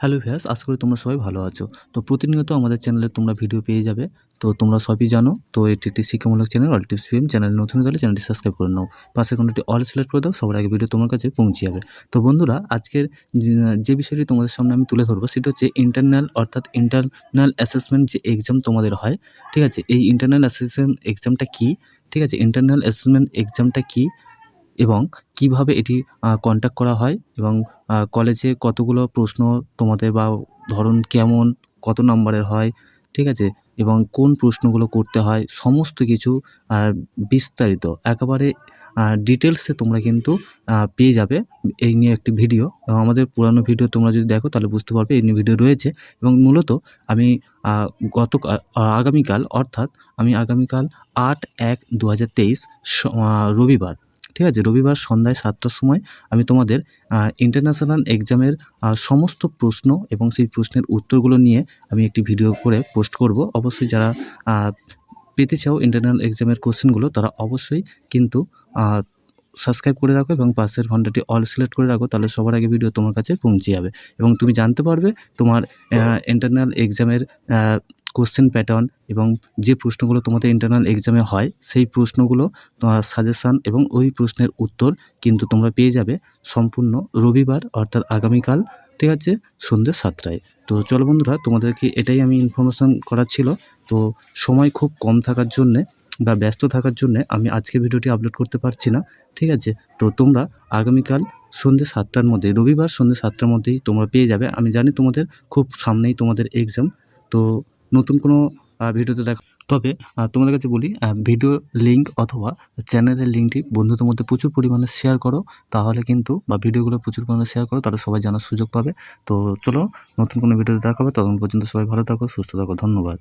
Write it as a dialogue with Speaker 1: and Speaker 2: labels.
Speaker 1: Hello ভিয়াস আশা করি তোমরা সবাই ভালো আছো। তো প্রতিনিয়ত আমাদের চ্যানেলে তোমরা ভিডিও পেয়ে যাবে। তো তোমরা সবই জানো, তো এটি একটি শিক্ষামূলক চ্যানেল, অল টিপস চ্যানেল নতুন হলে চ্যানেলটি সাবস্ক্রাইব করে নাও। পাশের কোনটি অল সিলেক্ট করে দাও, সবার আগে ভিডিও তোমার কাছে পৌঁছে যাবে। তো বন্ধুরা, আজকের যে বিষয়টি তোমাদের সামনে আমি তুলে ধরবো, সেটা হচ্ছে ইন্টারনাল অর্থাৎ ইন্টারনাল অ্যাসেসমেন্ট যে এক্সাম তোমাদের হয়, ঠিক আছে? এই ইন্টারনাল অ্যাসেসমেন্ট এক্সামটা কী? ঠিক আছে ইন্টারনাল অ্যাসেসমেন্ট এক্সামটা কী? এবং কীভাবে এটি কন্ট্যাক্ট করা হয় এবং কলেজে কতগুলো প্রশ্ন তোমাদের বা ধরন কেমন, কত নম্বরের হয়, ঠিক আছে? এবং কোন প্রশ্নগুলো করতে হয়, সমস্ত কিছু বিস্তারিত একেবারে ডিটেলসে তোমরা কিন্তু পেয়ে যাবে এই নিয়ে একটি ভিডিও এবং আমাদের পুরানো ভিডিও তোমরা যদি দেখো তাহলে বুঝতে পারবে এই নিয়ে ভিডিও রয়েছে এবং মূলত আমি গত আগামীকাল অর্থাৎ আমি আগামীকাল আট এক দু রবিবার ঠিক আছে? রবিবার সন্ধ্যায় সাতটার সময় আমি তোমাদের ইন্টারন্যাশনাল এক্সামের সমস্ত প্রশ্ন এবং সেই প্রশ্নের উত্তরগুলো নিয়ে আমি একটি ভিডিও করে পোস্ট করব। অবশ্যই যারা পেতে চাও ইন্টারনাল এক্সামের কোশ্চেনগুলো তারা অবশ্যই কিন্তু সাবস্ক্রাইব করে রাখো এবং পাশের ঘন্টাটি অল সিলেক্ট করে রাখো, তাহলে সবার আগে ভিডিও তোমার কাছে পৌঁছে যাবে। এবং তুমি জানতে পারবে তোমার ইন্টারনাল এক্সামের কোশ্চেন প্যাটার্ন এবং যে প্রশ্নগুলো তোমাদের ইন্টারনাল এক্সামে হয়, সেই প্রশ্নগুলো তোমার সাজেশান এবং ওই প্রশ্নের উত্তর কিন্তু তোমরা পেয়ে যাবে সম্পূর্ণ রবিবার অর্থাৎ আগামীকাল, ঠিক আছে? সন্ধ্যে সাতটায়। তো চলো বন্ধুরা, তোমাদেরকে এটাই আমি ইনফরমেশান করার ছিল। তো সময় খুব কম থাকার জন্যে বা ব্যস্ত থাকার জন্যে আমি আজকে ভিডিওটি আপলোড করতে পারছি না, ঠিক আছে? তো তোমরা আগামীকাল সন্ধ্যে সাতটার মধ্যে, রবিবার সন্ধ্যে সাতটার মধ্যেই তোমরা পেয়ে যাবে। আমি জানি তোমাদের খুব সামনেই তোমাদের এক্সাম তো নতুন কোনো ভিডিওতে দেখা তবে তোমাদের কাছে বলি ভিডিও লিঙ্ক অথবা চ্যানেলের লিঙ্কটি বন্ধুদের মধ্যে প্রচুর পরিমাণে শেয়ার করো, তাহলে কিন্তু বা ভিডিওগুলো প্রচুর পরিমাণে শেয়ার করো, তাহলে সবাই জানার সুযোগ পাবে। তো চলো, নতুন কোনো ভিডিওতে দেখা হবে, ততক্ষণ পর্যন্ত সবাই ভালো থাকো, সুস্থ থাকো, ধন্যবাদ।